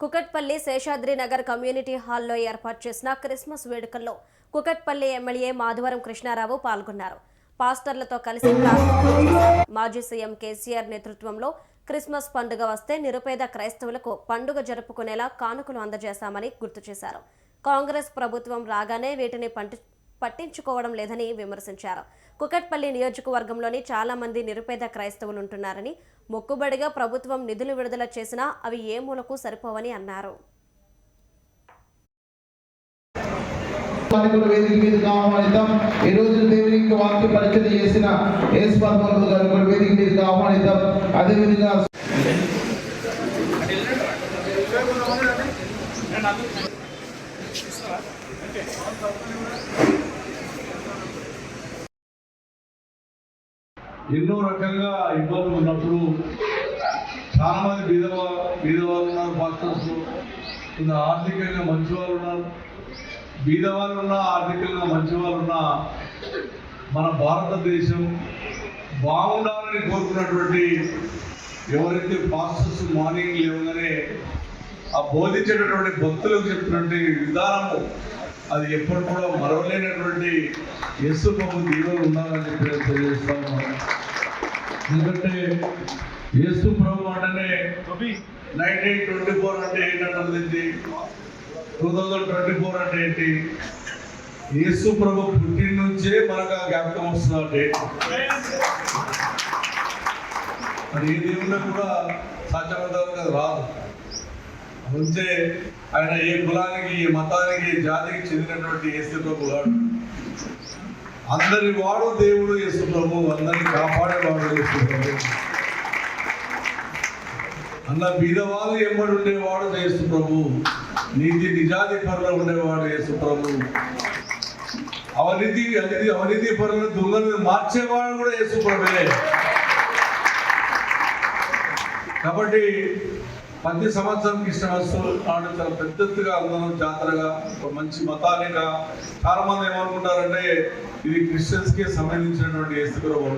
Kukatpally Seshadri Nagar community హాల్లో ఏర్పాటు చేసిన క్రిస్మస్ వేడుకల్లో కుకట్పల్లి ఎమ్మెల్యే మాధవరం కృష్ణారావు పాల్గొన్నారు. పాస్టర్లతో కలిసి మాజీ సీఎం కేసీఆర్ నేతృత్వంలో క్రిస్మస్ పండుగ వస్తే నిరుపేద క్రైస్తవులకు పండుగ జరుపుకునేలా కానుకలు అందజేశామని గుర్తు చేశారు. కాంగ్రెస్ ప్రభుత్వం రాగానే వీటిని పంటి పట్టించుకోవడం లేదని విమర్శించారు. కుకట్పల్లి నియోజకవర్గంలోని చాలా మంది నిరుపేద క్రైస్తవులు ఉంటున్నారని మొక్కుబడిగా ప్రభుత్వం నిధులు విడుదల చేసినా అవి ఏ మూలకు సరిపోవని అన్నారు. వేదిక ఆహ్వానిద్దాం. ఈ రోజు దేవునికి వాక్య పరిచయం చేసిన గారు కూడా వేదిక ఆహ్వానిద్దాం. అదేవిధంగా ఎన్నో రకంగా ఇబ్బందులు ఉన్నప్పుడు చాలా మంది బీదవా బీదవాళ్ళు ఉన్నారు మాస్టర్స్ కొంత ఆర్థికంగా మంచి వాళ్ళు ఉన్నారు బీదవాళ్ళు ఉన్నా ఆర్థికంగా మంచి వాళ్ళు ఉన్నా మన భారతదేశం బాగుండాలని కోరుకున్నటువంటి ఎవరైతే పాస్టర్స్ మార్నింగ్ లేవగానే ఆ బోధించేటటువంటి భక్తులకు చెప్పినటువంటి విధానము అది ఎప్పుడు కూడా మరవలేనటువంటి యస్సు ప్రభు దీవెనలు ఉండాలని చెప్పి నేను తెలియజేస్తా ఉన్నాను. ఎందుకంటే యేసు ప్రభు అంటేనే నైన్టీన్ ట్వంటీ ఫోర్ అంటే ఏంటంటే టూ థౌజండ్ ట్వంటీ ఫోర్ అంటే ఏంటి? యేసు ప్రభు పుట్టిన నుంచే మనకు ఆ జ్ఞాపకం వస్తుంది మరి ఏ దేవుళ్ళకు కూడా సాధ్యపడతారు అది రాదు. ఉంచే ఆయన ఏ కులానికి ఏ మతానికి ఏ జాతికి చెందినటువంటి యేసు ప్రభు వాడు అందరి వాడు దేవుడు యేసు ప్రభు అందరిని కాపాడేవాడు యేసు ప్రభు. అన్న బీదవాళ్ళు ఎమ్మడి ఉండేవాడు యేసు ప్రభు నీతి నిజాతి పరులు ఉండేవాడు యేసు ప్రభు. అవినీతి అవినీతి అవినీతి పరులను దొంగలను మార్చేవాడు కూడా యేసు కాబట్టి ప్రతి సంవత్సరం క్రిస్టమస్ నాడు చాలా పెద్ద ఎత్తుగా అందరం జాతరగా ఒక మంచి మతానిగా చాలా మంది ఏమనుకుంటారంటే ఇది క్రిస్టియన్స్కి సంబంధించినటువంటి యేసు